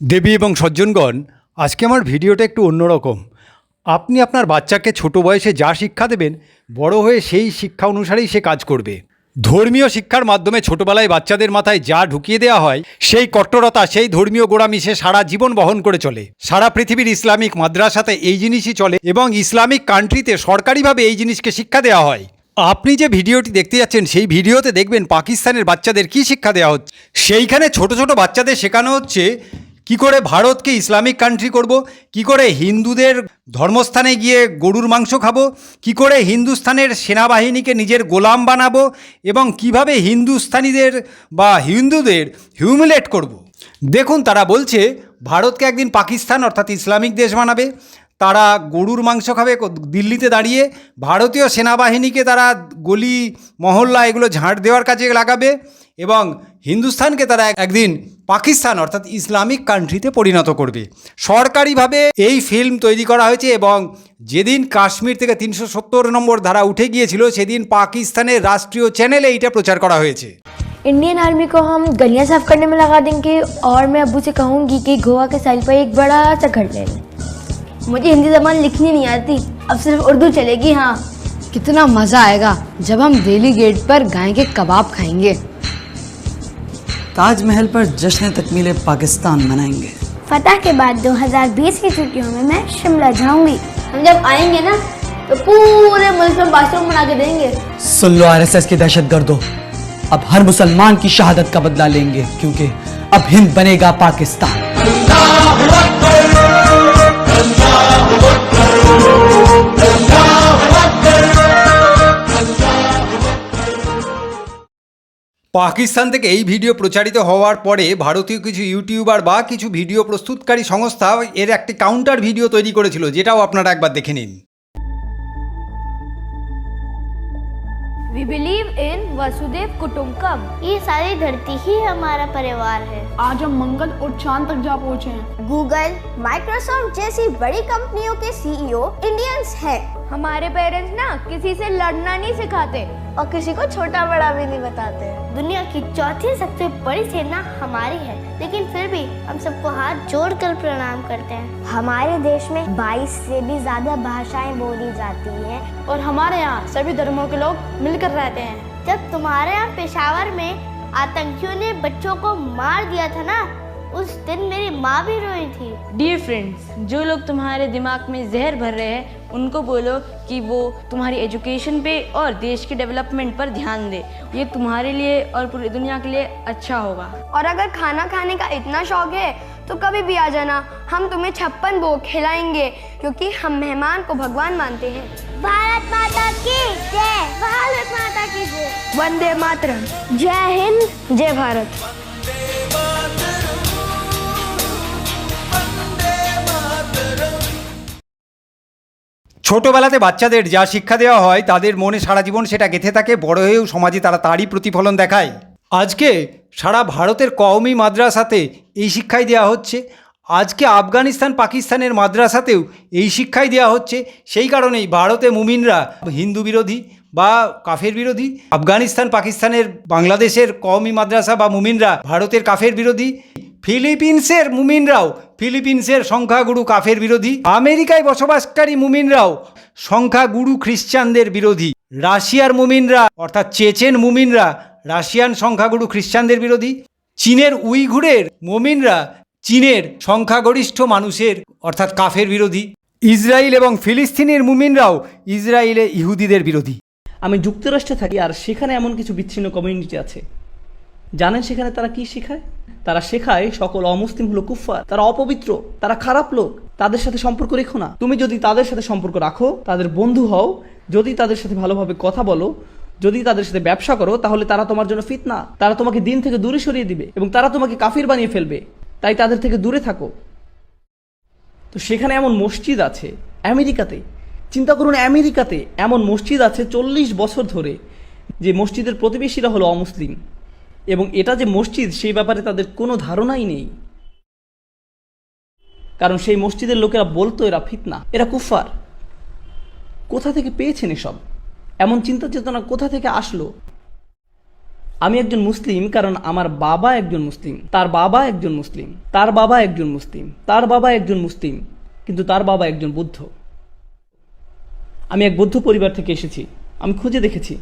দেবী এবং সজ্জনগণ, আজকে আমার ভিডিওটা একটু অন্যরকম। আপনি আপনার বাচ্চাকে ছোট বয়সে যা শিক্ষা দেবেন, বড় হয়ে সেই শিক্ষা অনুসারেই সে কাজ করবে। ধর্মীয় শিক্ষার মাধ্যমে ছোটবেলায় বাচ্চাদের মাথায় যা ঢুকিয়ে দেওয়া হয়, সেই কট্টরতা, সেই ধর্মীয় গোড়ামি সে সারা জীবন বহন করে চলে। সারা পৃথিবীর ইসলামিক মাদ্রাসাতে এই জিনিসই চলে এবং ইসলামিক কান্ট্রিতে সরকারিভাবে এই জিনিসকে শিক্ষা দেওয়া হয়। আপনি যে ভিডিওটি দেখতে যাচ্ছেন, সেই ভিডিওতে দেখবেন পাকিস্তানের বাচ্চাদের কি শিক্ষা দেওয়া হচ্ছে। সেইখানে ছোট ছোট বাচ্চাদের শেখানো হচ্ছে কি করে ভারতকে ইসলামিক কান্ট্রি করব? কি করে হিন্দুদের ধর্মস্থানে গিয়ে গরুর মাংস খাব? কি করে হিন্দুস্থানের সেনাবাহিনীকে নিজের গোলাম বানাবো? এবং কীভাবে হিন্দুস্তানিদের বা হিন্দুদের হিউমিলেট করব। দেখুন, তারা বলছে, ভারতকে একদিন পাকিস্তান অর্থাৎ ইসলামিক দেশ বানাবে। তারা গরুর মাংস খাবে কো- দিল্লিতে দাঁড়িয়ে ভারতীয় সেনাবাহিনীকে তারা গলি মহল্লা এগুলো ঝাঁট দেওয়ার কাজে লাগাবে এবং হিন্দুস্তানকে তারা এক- একদিন পাকিস্তান অর্থাৎ ইসলামিক কান্ট্রিতে পরিণত করবে সরকারিভাবে এই ফিল্ম তৈরি করা হয়েছে এবং যেদিন কাশ্মীর থেকে তিনশো সত্তর নম্বর ধারা উঠে গিয়েছিল সেদিন পাকিস্তানের রাষ্ট্রীয় চ্যানেলে এইটা প্রচার করা হয়েছে इंडियन आर्मी को हम गलियां साफ करने में लगा देंगे और मैं अबू से कहूंगी कि गोवा के साइड पर एक बड़ा सा घर ले लें मुझे हिंदी जबान लिखनी नहीं आती। अब सिर्फ़ उर्दू चलेगी हाँ। कितना मज़ा आएगा जब हम दिल्ली गेट पर गाय के कबाब खाएँगे। ताजमहल पर जश्न तकमील पाकिस्तान मनाएँगे। फतह के बाद 2020 की छुट्टियों में मैं शिमला जाऊँगी। हम जब आएँगे ना तो पूरे मुल्क में बाथरूम बना के देंगे। सुन लो आरएसएस के दहशत गर्दो। अब हर मुसलमान की शहादत का बदला लेंगे क्योंकि अब हिंद बनेगा पाकिस्तान। পাকিস্তান থেকে এই ভিডিও প্রচারিত হওয়ার পরে ভারতীয় কিছু ইউটিউবার বা কিছু ভিডিও প্রস্তুতকারী সংস্থা এর একটি কাউন্টার ভিডিও তৈরি করেছিল, যেটাও আপনারা একবার দেখে নিন। We believe in Vasudhaiva Kutumbakam ये सारी धरती ही हमारा परिवार है। आज हम मंगल और चाँद तक जा पहुँचे हैं। गूगल माइक्रोसॉफ्ट जैसी बड़ी कंपनियों के सीईओ इंडियंस हैं। हमारे पेरेंट्स ना किसी से लड़ना नहीं सिखाते। और किसी को छोटा बड़ा भी नहीं बताते। दुनिया की चौथी सबसे बड़ी सेना हमारी है लेकिन फिर भी हम सबको हाथ जोड़कर प्रणाम करते हैं। हमारे देश में 22 से भी ज़्यादा भाषाएँ बोली जाती हैं। और हमारे यहाँ सभी धर्मों के लोग मिलकर रहते हैं जब तुम्हारे यहाँ पेशावर में आतंकियों ने बच्चों को मार दिया था ना उस दिन मेरी माँ भी रोई थी। डियर फ्रेंड्स जो लोग तुम्हारे दिमाग में जहर भर रहे हैं उनको बोलो कि वो तुम्हारी एजुकेशन पे और देश के डेवलपमेंट पर ध्यान दे। ये तुम्हारे लिए और पूरी दुनिया के लिए अच्छा होगा। और अगर खाना खाने का इतना शौक है तो कभी भी आ जाना। हम तुम्हें छप्पन भोग खिलाएँगे क्योंकि हम मेहमान को भगवान मानते हैं। भारत माता की जय भारत माता की जय वंदे मातरम जय हिंद जय भारत ছোটবেলাতে বাচ্চাদের যা শিক্ষা দেওয়া হয় তাদের মনে সারা জীবন সেটা গেঁথে থাকে বড় হয়েও সমাজে তারা তারই প্রতিফলন দেখায় আজকে সারা ভারতের কওমি মাদ্রাসাতে এই শিক্ষাই দেওয়া হচ্ছে আজকে আফগানিস্তান পাকিস্তানের মাদ্রাসাতেও এই শিক্ষাই দেওয়া হচ্ছে। সেই কারণেই ভারতে মুমিনরা হিন্দু বিরোধী বা কাফের বিরোধী, আফগানিস্তান পাকিস্তানের বাংলাদেশের কওমি মাদ্রাসা বা মুমিনরা ভারতের কাফের বিরোধী, ফিলিপিন্সের মুমিনরাও ফিলিপিন্সের সংখ্যাগুরু কাফের বিরোধী, আমেরিকায় বসবাসকারী মুমিনরাও সংখ্যাগুরু খ্রিস্টানদের বিরোধী। রাশিয়ার মুমিনরা অর্থাৎ চেচেন মুমিনরা রাশিয়ান সংখ্যাগুরু খ্রিস্টানদের বিরোধী। চীনের উইঘুরের মুমিনরা চীনের সংখ্যাগরিষ্ঠ মানুষের, অর্থাৎ কাফের বিরোধী। ইসরায়েল এবং ফিলিস্তিনের মুমিনরাও ইসরায়েলে ইহুদিদের বিরোধী। আমি যুক্তরাষ্ট্রে থাকি আর সেখানে এমন কিছু বিচ্ছিন্ন কমিউনিটি আছে। জানেন সেখানে তারা কি শেখায়? তারা শেখায় সকল অমুসলিম হলো কুফফার, তারা অপবিত্র, তারা খারাপ লোক। তাদের সাথে সম্পর্ক রেখো না। তুমি যদি তাদের সাথে সম্পর্ক রাখো, তাদের বন্ধু হও, যদি তাদের সাথে ভালোভাবে কথা বলো, যদি তাদের সাথে ব্যবসা করো, তাহলে তারা তোমার জন্য ফিতনা। তারা তোমাকে দিন থেকে দূরে সরিয়ে দিবে এবং তারা তোমাকে কাফির বানিয়ে ফেলবে। তাই তাদের থেকে দূরে থাকো। তো সেখানে এমন মসজিদ আছে, আমেরিকাতে। চিন্তা করুন, আমেরিকাতে এমন মসজিদ আছে চল্লিশ বছর ধরে, যে মসজিদের প্রতিবেশীরা হলো অমুসলিম। এবং এটা যে মসজিদ, সেই ব্যাপারে তাদের কোনো ধারণাই নেই। কারণ সেই মসজিদের লোকেরা বলতো, এরা ফিতনা, এরা কুফার কোথা থেকে পেয়েছেন এসব? এমন চিন্তা চেতনা কোথা থেকে আসলো? আমি একজন মুসলিম কারণ আমার বাবা একজন মুসলিম, তার বাবা একজন মুসলিম, তার বাবা একজন মুসলিম, তার বাবা একজন মুসলিম, কিন্তু তার বাবা একজন বুদ্ধ। আমি এক বৌদ্ধ পরিবার থেকে এসেছি, আমি খুঁজে দেখেছি।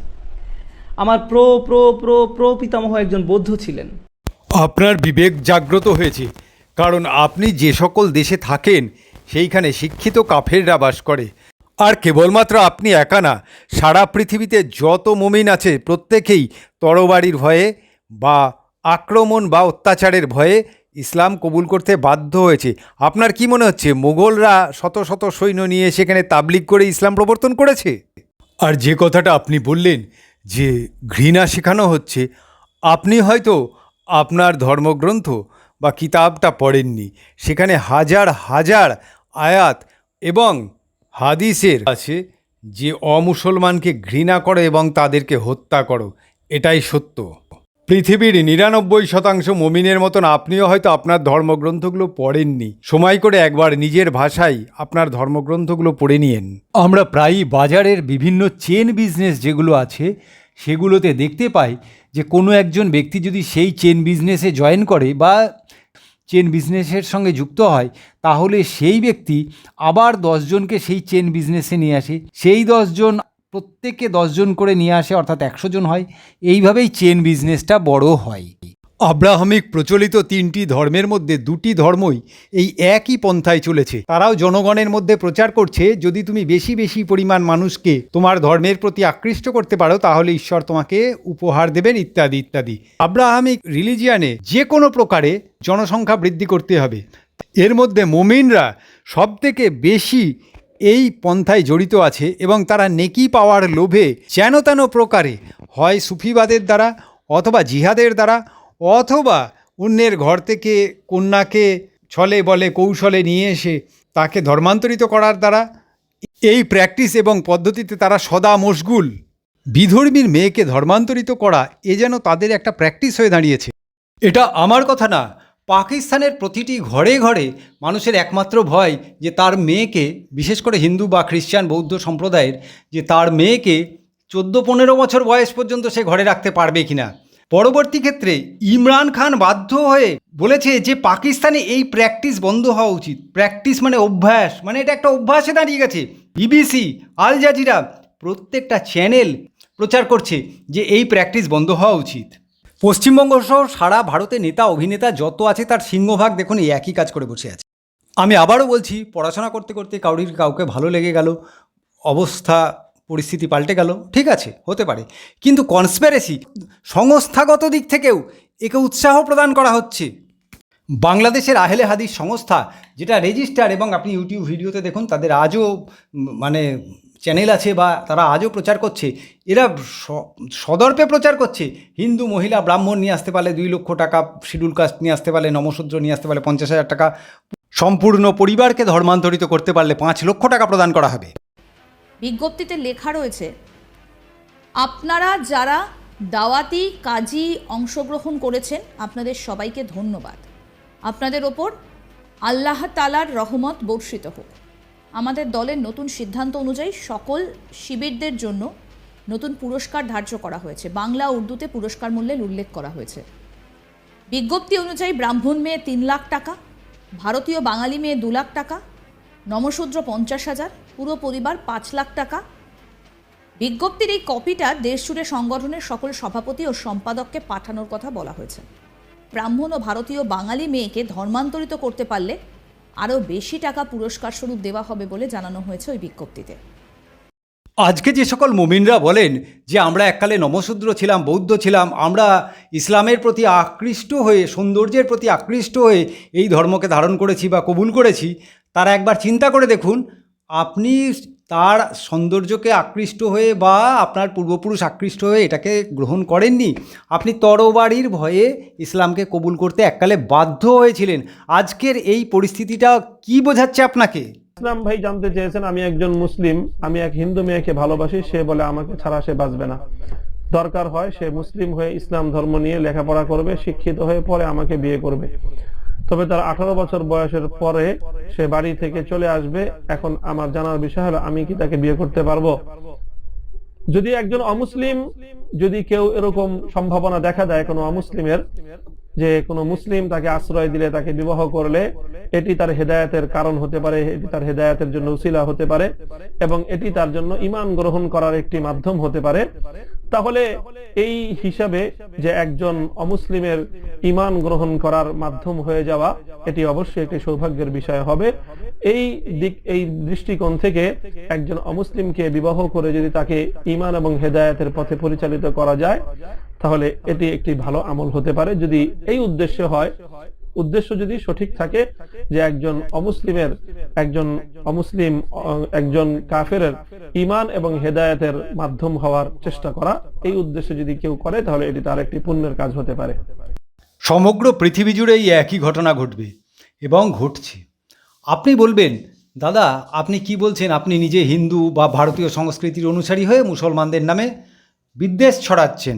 আমার প্রো প্রো প্রো প্রো পিতামহ একজন বৌদ্ধ ছিলেন। আপনার বিবেক জাগ্রত হয়েছে, কারণ আপনি যে সকল দেশে থাকেন, সেইখানে শিক্ষিত কাফেররা বাস করে। আর কেবলমাত্র আপনি একা না, সারা পৃথিবীতে যত মুমিন আছে, প্রত্যেকেই তরবারির ভয়ে বা আক্রমণ বা অত্যাচারের ভয়ে ইসলাম কবুল করতে বাধ্য হয়েছে। আপনার কি মনে হচ্ছে, মোগলরা শত শত সৈন্য নিয়ে সেখানে তাবলিগ করে ইসলাম প্রবর্তন করেছে? আর যে কথাটা আপনি বললেন যে ঘৃণা শেখানো হচ্ছে, আপনি হয়তো আপনার ধর্মগ্রন্থ বা কিতাবটা পড়েননি। সেখানে হাজার হাজার আয়াত এবং হাদিসের আছে যে অমুসলমানকে ঘৃণা করো এবং তাদেরকে হত্যা করো। এটাই সত্য। পৃথিবীর নিরানব্বই শতাংশ মমিনের মতন আপনিও হয়তো আপনার ধর্মগ্রন্থগুলো পড়েননি। সময় করে একবার নিজের ভাষায় আপনার ধর্মগ্রন্থগুলো পড়ে নিয়েন। আমরা প্রায়ই বাজারের বিভিন্ন চেন বিজনেস যেগুলো আছে, সেগুলোতে দেখতে পাই যে কোনো একজন ব্যক্তি যদি সেই চেন বিজনেসে জয়েন করে বা চেন বিজনেসের সঙ্গে যুক্ত হয়, তাহলে সেই ব্যক্তি আবার দশজনকে সেই চেন বিজনেসে নিয়ে আসে। সেই দশজন প্রত্যেককে দশজন করে নিয়ে আসে, অর্থাৎ একশো জন হয়। এইভাবেই চেন বিজনেসটা বড় হয়। আব্রাহামিক প্রচলিত তিনটি ধর্মের মধ্যে দুটি ধর্মই এই একই পন্থায় চলেছে। তারাও জনগণের মধ্যে প্রচার করছে, যদি তুমি বেশি বেশি পরিমাণ মানুষকে তোমার ধর্মের প্রতি আকৃষ্ট করতে পারো, তাহলে ঈশ্বর তোমাকে উপহার দেবেন, ইত্যাদি ইত্যাদি। আব্রাহামিক রিলিজিয়ানে যে কোনো প্রকারে জনসংখ্যা বৃদ্ধি করতে হবে। এর মধ্যে মোমিনরা সবথেকে বেশি এই পন্থায় জড়িত আছে এবং তারা নেকি পাওয়ার লোভে যেন তেন প্রকারে হয় সুফিবাদের দ্বারা অথবা জিহাদের দ্বারা অথবা অন্যের ঘর থেকে কন্যাকে ছলে বলে কৌশলে নিয়ে এসে তাকে ধর্মান্তরিত করার দ্বারা এই প্র্যাকটিস এবং পদ্ধতিতে তারা সদা মশগুল। বিধর্মীর মেয়েকে ধর্মান্তরিত করা এ যেন তাদের একটা প্র্যাকটিস হয়ে দাঁড়িয়েছে। এটা আমার কথা না পাকিস্তানের প্রতিটি ঘরে ঘরে মানুষের একমাত্র ভয় যে তার মেয়েকে, বিশেষ করে হিন্দু বা খ্রিস্টান বৌদ্ধ সম্প্রদায়ের, যে তার মেয়েকে চোদ্দ পনেরো বছর বয়স পর্যন্ত সে ঘরে রাখতে পারবে কিনা। পরবর্তী ক্ষেত্রে ইমরান খান বাধ্য হয়ে বলেছে যে পাকিস্তানে এই প্র্যাকটিস বন্ধ হওয়া উচিত। প্র্যাকটিস মানে অভ্যাস মানে এটা একটা অভ্যাসে দাঁড়িয়ে গেছে। বিবিসি আল জাজিরা প্রত্যেকটা চ্যানেল প্রচার করছে যে এই প্র্যাকটিস বন্ধ হওয়া উচিত। পশ্চিমবঙ্গ সহ সারা ভারতে নেতা, অভিনেতা যত আছে তার সিংহভাগ দেখুন এই একই কাজ করে বসে আছে। আমি আবারও বলছি, পড়াশোনা করতে করতে কাউরির কাউকে ভালো লেগে গেল, অবস্থা, পরিস্থিতি পাল্টে গেল, ঠিক আছে, হতে পারে। কিন্তু কনস্পেরেসি সংস্থাগত দিক থেকেও একে উৎসাহ প্রদান করা হচ্ছে। বাংলাদেশের আহেলে হাদিস সংস্থা, যেটা রেজিস্টার এবং আপনি ইউটিউব ভিডিওতে দেখুন, তাদের আজও মানে চ্যানেল আছে বা তারা আজও প্রচার করছে, এরা সদর্পে প্রচার করছে। হিন্দু, মহিলা, ব্রাহ্মণ নিয়ে আসতে পারলে দুই লক্ষ টাকা শিডিউল কাস্ট নিয়ে আসতে পারলে নমশূদ্র নিয়ে আসতে পারলে পঞ্চাশ হাজার টাকা। সম্পূর্ণ পরিবারকে ধর্মান্তরিত করতে পারলে পাঁচ লক্ষ টাকা প্রদান করা হবে। বিজ্ঞপ্তিতে লেখা রয়েছে, আপনারা যারা দাওয়াতি কাজী অংশগ্রহণ করেছেন, আপনাদের সবাইকে ধন্যবাদ। আপনাদের ওপর আল্লাহ তালার রহমত বর্ষিত হোক। আমাদের দলের নতুন সিদ্ধান্ত অনুযায়ী সকল শিবিরদের জন্য নতুন পুরস্কার ধার্য করা হয়েছে। বাংলা উর্দুতে পুরস্কার মূল্যের উল্লেখ করা হয়েছে। বিজ্ঞপ্তি অনুযায়ী ব্রাহ্মণ মেয়ে তিন লাখ টাকা, ভারতীয় বাঙালি মেয়ে দু লাখ টাকা নমশূদ্র পঞ্চাশ হাজার, পুরো পরিবার পাঁচ লাখ টাকা। বিজ্ঞপ্তির এই কপিটা দেশজুড়ে সংগঠনের সকল সভাপতি ও সম্পাদককে পাঠানোর কথা বলা হয়েছে। ব্রাহ্মণ ও ভারতীয় বাঙালি মেয়েকে ধর্মান্তরিত করতে পারলে আরও বেশি টাকা পুরস্কার স্বরূপ দেওয়া হবে বলে জানানো হয়েছে ওই বিজ্ঞপ্তিতে। আজকে যে সকল মুমিনরা বলেন যে আমরা এককালে নমশূদ্র ছিলাম, বৌদ্ধ ছিলাম, আমরা ইসলামের প্রতি আকৃষ্ট হয়ে, সৌন্দর্যের প্রতি আকৃষ্ট হয়ে এই ধর্মকে ধারণ করেছি বা কবুল করেছি, তারা একবার চিন্তা করে দেখুন আপনি তার সৌন্দর্যকে আকৃষ্ট হয়ে বা আপনার পূর্বপুরুষ আকৃষ্ট হয়ে এটাকে গ্রহণ করেননি, আপনি তরবারির ভয়ে ইসলামকে কবুল করতে এককালে বাধ্য হয়েছিলেন। আজকের এই পরিস্থিতিটা কি বোঝাচ্ছে আপনাকে? ইসলাম ভাই জানতে চেয়েছেন, আমি একজন মুসলিম, আমি এক হিন্দু মেয়েকে ভালোবাসি, সে বলে আমাকে ছাড়া সে বাঁচবে না। দরকার হয় সে মুসলিম হয়ে ইসলাম ধর্ম নিয়ে লেখাপড়া করবে, শিক্ষিত হয়ে পরে আমাকে বিয়ে করবে। তবে তার আঠারো বছর বয়সের পরে সে বাড়ি থেকে চলে আসবে। এখন আমার জানার বিষয় হলো, আমি কি তাকে বিয়ে করতে পারব? যদি একজন অমুসলিম, যদি কেউ এরকম সম্ভাবনা দেখা দেয় কোনো অমুসলিমের, যে কোনো মুসলিম তাকে আশ্রয় দিলে, তাকে বিবাহ করলে, এটি তার হেদায়তের কারণ হতে পারে, এটি তার হেদায়তের জন্য উসিলা হতে পারে, এবং এটি তার জন্য ইমান গ্রহণ করার একটি মাধ্যম হতে পারে। তাহলে এই হিসাবে যে একজন অমুসলিমের ইমান গ্রহণ করার মাধ্যম হয়ে যাওয়া, এটি অবশ্যই একটি সৌভাগ্যের বিষয় হবে। এই দিক, এই দৃষ্টিকোণ থেকে একজন অমুসলিমকে বিবাহ করে যদি তাকে ইমান এবং হেদায়তের পথে পরিচালিত করা যায়, তাহলে এটি একটি ভালো আমল হতে পারে। যদি এই উদ্দেশ্য হয় উদ্দেশ্য যদি সঠিক থাকে যে একজন অমুসলিমের, একজন অমুসলিম, একজন কাফের ইমান এবং হেদায়তের মাধ্যম হওয়ার চেষ্টা করা, এই উদ্দেশ্যে যদি কেউ করে, তাহলে এটি তার একটি পুণ্যের কাজ হতে পারে। সমগ্র পৃথিবী জুড়ে এই একই ঘটনা ঘটবে এবং ঘটছে। আপনি বলবেন, দাদা, আপনি কি বলছেন? আপনি নিজে হিন্দু বা ভারতীয় সংস্কৃতির অনুসারী হয়ে মুসলমানদের নামে বিদ্বেষ ছড়াচ্ছেন।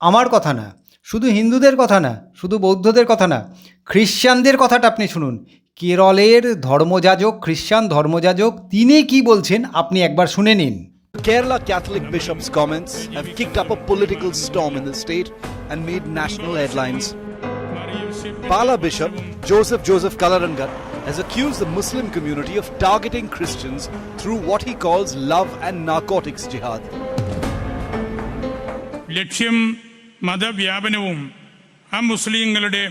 আমার কথা না। শুধু হিন্দুদের কথা না শুধু বৌদ্ধদের কথা না খ্রিশ্চানদের কথাটা আপনি শুনুন কেরলের ধর্মযাজক খ্রিশ্চান ধর্মযাজক তিনি কি বলছেন আপনি একবার শুনে নিন Kerala Catholic Bishop's comments have kicked up a political storm in the state and made national headlines. Pala Bishop Joseph Joseph Kalarangat has accused the Muslim community of targeting Christians through what he calls love and narcotics jihad. ലക്ഷ്യം മതവ്യാപനവും ആ മുസ്ലിങ്ങളുടെ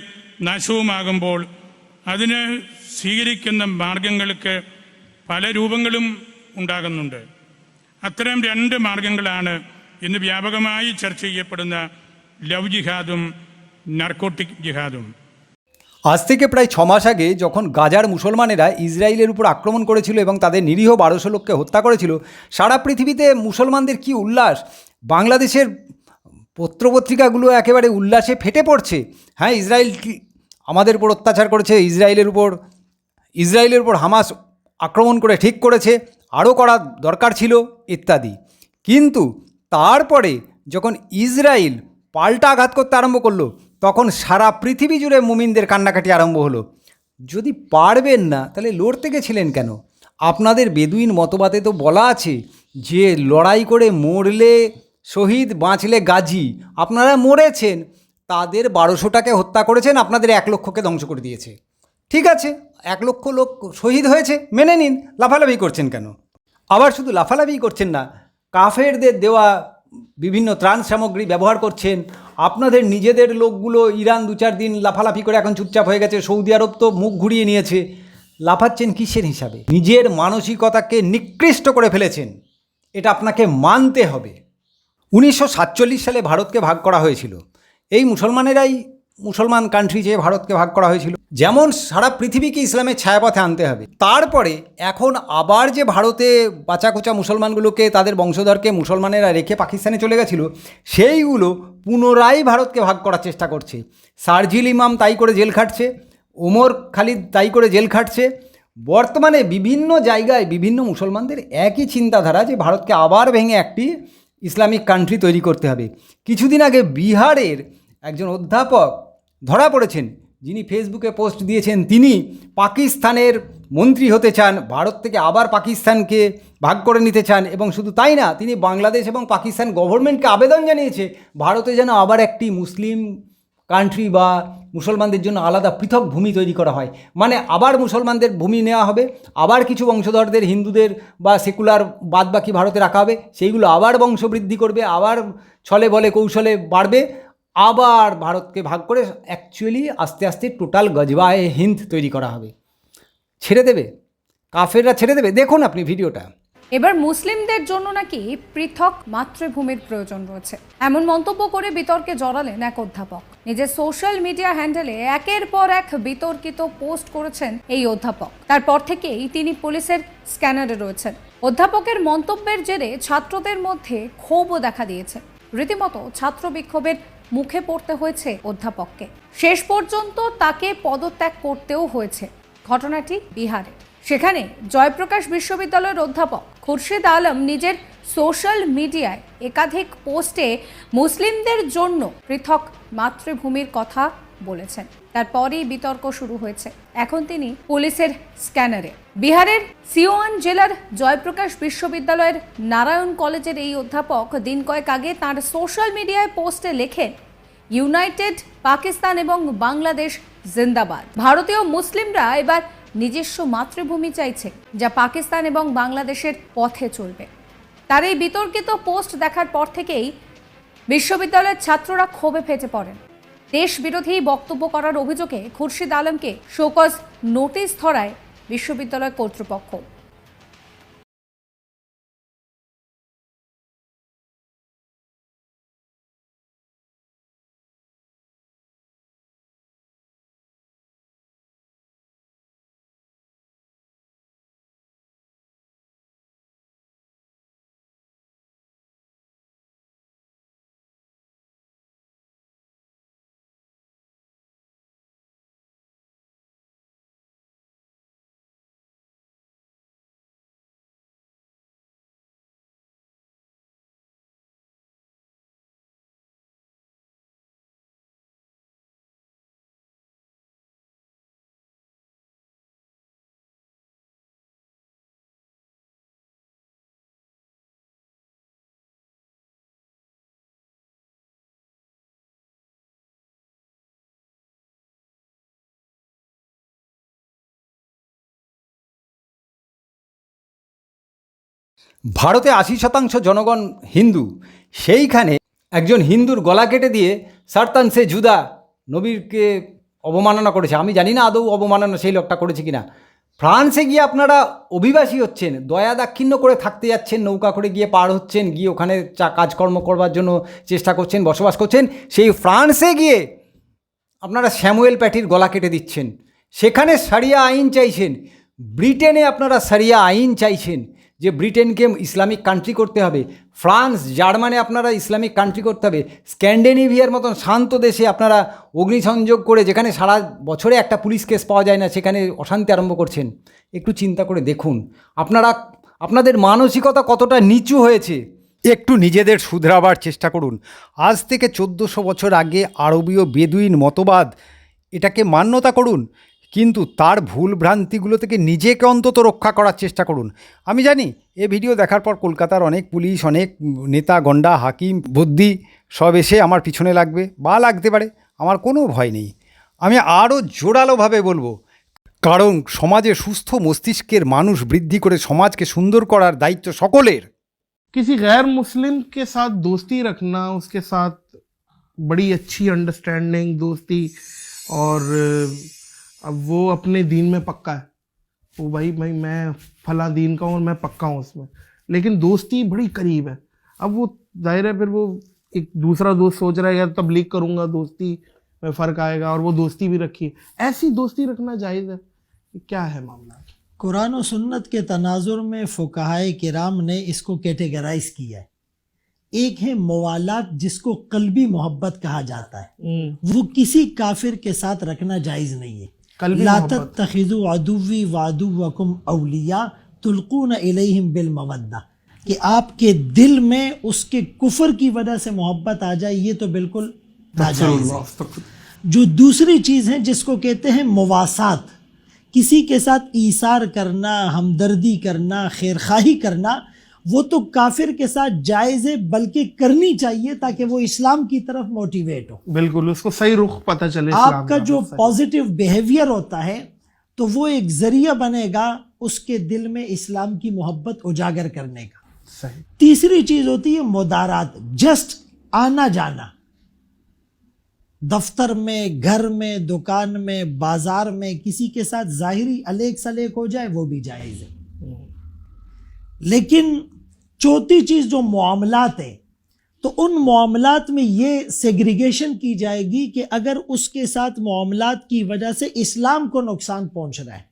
നാശവുമാകുമ്പോൾ അതിന് സ്വീകരിക്കുന്ന മാർഗങ്ങൾക്ക് പല രൂപങ്ങളും ഉണ്ടാകുന്നുണ്ട് അത്തരം രണ്ട് മാർഗങ്ങളാണ് ഇന്ന് വ്യാപകമായി ചർച്ച ചെയ്യപ്പെടുന്ന ലവ് ജിഹാദും നർക്കോട്ടിക് ജിഹാദും আজ থেকে প্রায় ছ মাস আগে যখন গাজার মুসলমানেরা ইসরায়েলের উপর আক্রমণ করেছিল এবং তাদের নিরীহ বারোশো লোককে হত্যা করেছিল সারা পৃথিবীতে মুসলমানদের কি উল্লাস বাংলাদেশের পত্রপত্রিকাগুলো একেবারে উল্লাসে ফেটে পড়ছে। হ্যাঁ ইসরায়েল আমাদের উপর অত্যাচার করেছে, ইসরায়েলের উপর ইসরায়েলের উপর হামাস আক্রমণ করে ঠিক করেছে, আরও করা দরকার ছিল, ইত্যাদি। কিন্তু তারপরে যখন ইসরায়েল পাল্টা আঘাত করতে আরম্ভ করল, তখন সারা পৃথিবী জুড়ে মুমিনদের কান্নাকাটি আরম্ভ হলো। যদি পারবেন না, তাহলে লড়তে গেছিলেন কেন? আপনাদের বেদুইন মতবাদে তো বলা আছে, যে লড়াই করে মরলে শহীদ বাঁচলে গাজী। আপনারা মরেছেন। তাদের বারোশোটাকে হত্যা করেছেন, আপনাদের এক লক্ষকে ধ্বংস করে দিয়েছে। ঠিক আছে, এক লক্ষ লোক শহীদ হয়েছে, মেনে নিন, লাফালাফি করছেন কেন? আবার শুধু লাফালাফি করছেন না, কাফেরদের দেওয়া বিভিন্ন ত্রাণ সামগ্রী ব্যবহার করছেন। আপনাদের নিজেদের লোকগুলো ইরান দু চার দিন লাফালাফি করে এখন চুপচাপ হয়ে গেছে, সৌদি আরব তো মুখ ঘুরিয়ে নিয়েছে। লাফাচ্ছেন কিসের হিসাবে? নিজের মানসিকতাকে নিকৃষ্ট করে ফেলেছেন। এটা আপনাকে মানতে হবে। উনিশশো সাতচল্লিশ সালে ভারতকে ভাগ করা হয়েছিল। এই মুসলমানেরাই মুসলমান কান্ট্রি যে ভারতকে ভাগ করা হয়েছিল। যেমন সারা পৃথিবীকে ইসলামের ছায়াপথে আনতে হবে। তারপরে এখন আবার যে ভারতে বাঁচাকোচা মুসলমানগুলোকে তাদের বংশধরকে মুসলমানেরা রেখে পাকিস্তানে চলে গেছিল, সেইগুলো পুনরায় ভারতকে ভাগ করার চেষ্টা করছে। সার্জিল ইমাম তাই করে জেল খাটছে, ওমর খালিদ তাই করে জেল খাটছে। বর্তমানে বিভিন্ন জায়গায় বিভিন্ন মুসলমানদের একই চিন্তাধারা যে ভারতকে আবার ভেঙে একটি ইসলামিক কান্ট্রি তৈরি করতে হবে। কিছুদিন আগে বিহারের একজন অধ্যাপক ধরা পড়েছেন, যিনি ফেসবুকে পোস্ট দিয়েছেন, তিনি পাকিস্তানের মন্ত্রী হতে চান, ভারত থেকে আবার পাকিস্তানকে ভাগ করে নিতে চান এবং শুধু তাই না, তিনি বাংলাদেশ এবং পাকিস্তান গভর্নমেন্টকে আবেদন জানিয়েছে, ভারতে যেন আবার একটি মুসলিম কান্ট্রি বা মুসলমানদের জন্য আলাদা পৃথক ভূমি তৈরি করা হয়। মানে আবার মুসলমানদের ভূমি নেওয়া হবে, আবার কিছু বংশধরদের, হিন্দুদের বা সেকুলার বাদ বাকি ভারতে রাখা হবে, সেইগুলো আবার বংশবৃদ্ধি করবে, আবার ছলে বলে কৌশলে বাড়বে, আবার ভারতকে ভাগ করে অ্যাকচুয়ালি আস্তে আস্তে টোটাল গজবায়ে হিন্দ তৈরি করা হবে। ছেড়ে দেবে? কাফেররা ছেড়ে দেবে? দেখুন আপনি ভিডিওটা এবার মুসলিমদের জন্য নাকি পৃথক মাতৃভূমির প্রয়োজন রয়েছে। এমন মন্তব্য করে বিতর্কে জড়ালেন এক অধ্যাপক। নিজের সোশ্যাল মিডিয়া হ্যান্ডেলে একের পর এক বিতর্কিত পোস্ট করেছেন এই অধ্যাপক। তারপর থেকেই তিনি পুলিশের স্ক্যানারে রয়েছেন। অধ্যাপকের মন্তব্যের জেরে ছাত্রদের মধ্যে ক্ষোভও দেখা দিয়েছে। রীতিমতো ছাত্র বিক্ষোভের মুখে পড়তে হয়েছে অধ্যাপককে। শেষ পর্যন্ত তাকে পদত্যাগ করতেও হয়েছে। ঘটনাটি বিহারে সেখানে জয়প্রকাশ বিশ্ববিদ্যালয়ের অধ্যাপক খুরশিদ আলম নিজের সোশ্যাল মিডিয়ায় একাধিক পোস্টে মুসলিমদের জন্য পৃথক মাতৃভূমির কথা বলেছেন। তারপরেই বিতর্ক শুরু হয়েছে। এখন তিনি পুলিশের স্ক্যানারে। বিহারের সিওয়ান জেলার জয়প্রকাশ বিশ্ববিদ্যালয়ের নারায়ণ কলেজের এই অধ্যাপক দিন কয়েক আগে তার সোশ্যাল মিডিয়ায় পোস্টে লেখেন, ইউনাইটেড, পাকিস্তান এবং বাংলাদেশ জিন্দাবাদ। ভারতীয় মুসলিমরা এবার নিজস্ব মাতৃভূমি চাইছে, যা পাকিস্তান এবং বাংলাদেশের পথে চলবে। তার এই বিতর্কিত পোস্ট দেখার পর থেকেই বিশ্ববিদ্যালয়ের ছাত্ররা ক্ষোভে ফেটে পড়েন। দেশ বিরোধী বক্তব্য করার অভিযোগে খুরশিদ আলমকে শোকজ নোটিশ ধরায় বিশ্ববিদ্যালয় কর্তৃপক্ষ। ভারতে আশি শতাংশ জনগণ হিন্দু। সেইখানে একজন হিন্দুর গলা কেটে দিয়ে সার্তান সে জুদা নবীরকে অবমাননা করেছে। আমি জানি না আদৌ অবমাননা সেই লোকটা করেছে কিনা। ফ্রান্সে গিয়ে আপনারা অভিবাসী হচ্ছেন, দয়া দাক্ষিণ্য করে থাকতে যাচ্ছেন, নৌকা করে গিয়ে পার হচ্ছেন, গিয়ে ওখানে চা কাজকর্ম করবার জন্য চেষ্টা করছেন, বসবাস করছেন। সেই ফ্রান্সে গিয়ে আপনারা স্যামুয়েল প্যাটির গলা কেটে দিচ্ছেন। সেখানে সারিয়া আইন চাইছেন। ব্রিটেনে আপনারা সারিয়া আইন চাইছেন। যে ব্রিটেনকে ইসলামিক কান্ট্রি করতে হবে। ফ্রান্স, জার্মানে আপনারা ইসলামিক কান্ট্রি করতে হবে। স্ক্যান্ডেনিভিয়ার মতন শান্ত দেশে আপনারা অগ্নিসংযোগ করে যেখানে সারা বছরে একটা পুলিশ কেস পাওয়া যায় না, সেখানে অশান্তি আরম্ভ করছেন। একটু চিন্তা করে দেখুন। আপনারা, আপনাদের মানসিকতা কতটা নিচু হয়েছে? একটু নিজেদের শুধরাবার চেষ্টা করুন। আজ থেকে চোদ্দোশো বছর আগে আরবীয় বেদুইন মতবাদ এটাকে মান্যতা করুন। কিন্তু তার ভুল ভ্রান্তিগুলো থেকে নিজেকে অন্তত রক্ষা করার চেষ্টা করুন আমি জানি এ ভিডিও দেখার পর কলকাতার অনেক পুলিশ অনেক নেতা গন্ডা হাকিম বুদ্ধি সব এসে আমার পিছনে লাগবে বা লাগতে পারে আমার কোনো ভয় নেই আমি আরও জোরালোভাবে বলবো কারণ সমাজে সুস্থ মস্তিষ্কের মানুষ বৃদ্ধি করে সমাজকে সুন্দর করার দায়িত্ব সকলের किसी गैर मुस्लिम के साथ दोस्ती रखना उसके साथ बड़ी अच्छी अंडरस्टैंडिंग दोस्ती और अ, अब वो अपने दीन में पक्का है। वो भाई भाई मैं फला दीन का हूँ और मैं पक्का हूँ उसमें। लेकिन दोस्ती बड़ी करीब है। अब वो ज़ाहिर है फिर वो एक दूसरा दोस्त सोच रहा है यार तबलीग करूँगा दोस्ती में फ़र्क आएगा। और वो दोस्ती भी रखी ऐसी दोस्ती रखना जायज़ है क्या है मामला? कुरान और सुन्नत के तनाजुर में फ़ुकाहाए किराम ने इसको कैटेगराइज किया है। एक है मवालात जिसको कल्बी मोहब्बत कहा जाता है। वो किसी काफिर के साथ रखना जायज़ नहीं है। लातत तुल्कून इलैहिम बिल मवद्दा। कि आपके दिल में उसके कुफर की वजह से मोहब्बत आ जाए ये तो बिल्कुल नाजायज़ है। जो दूसरी चीज़ है जिसको कहते हैं मवासात किसी के साथ ईसार करना हमदर्दी करना खैरखाही करना वो तो काफिर के साथ जायज़ है बल्कि करनी चाहिए ताकि वो इस्लाम की तरफ़ मोटिवेट हो। बिल्कुल उसको सही रुख पता चले आपका जो पॉजिटिव बिहेवियर होता है तो वो एक ज़रिया बनेगा उसके दिल में इस्लाम की मोहब्बत उजागर करने का। सही। तीसरी चीज़ होती है मुदारात जस्ट आना जाना। दफ्तर में घर में दुकान में बाज़ार में किसी के साथ जाहिरी अलेक सलेक हो जाए वो भी जायज़ है। लेकिन चौथी चीज़ जो मामलात है तो उन मामलात में ये सेग्रीगेशन की जाएगी कि अगर उसके साथ मामलात की वजह से इस्लाम को नुकसान पहुँच रहा है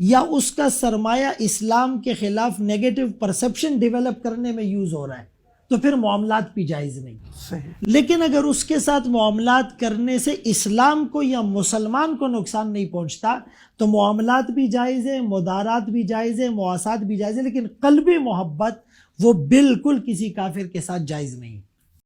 या उसका सरमाया इस्लाम के खिलाफ नेगेटिव परसेप्शन डेवलप करने में यूज़ हो रहा है तो फिर मामलात भी जायज़ नहीं। लेकिन अगर उसके साथ मामलात करने से इस्लाम को या मुसलमान को नुकसान नहीं पहुँचता तो मामलात भी जायज़ है मुदारात भी जायज़ है मुआसात भी जायज़ है लेकिन कल्बी मोहब्बत वो बिल्कुल किसी काफिर के साथ जायज़ नहीं।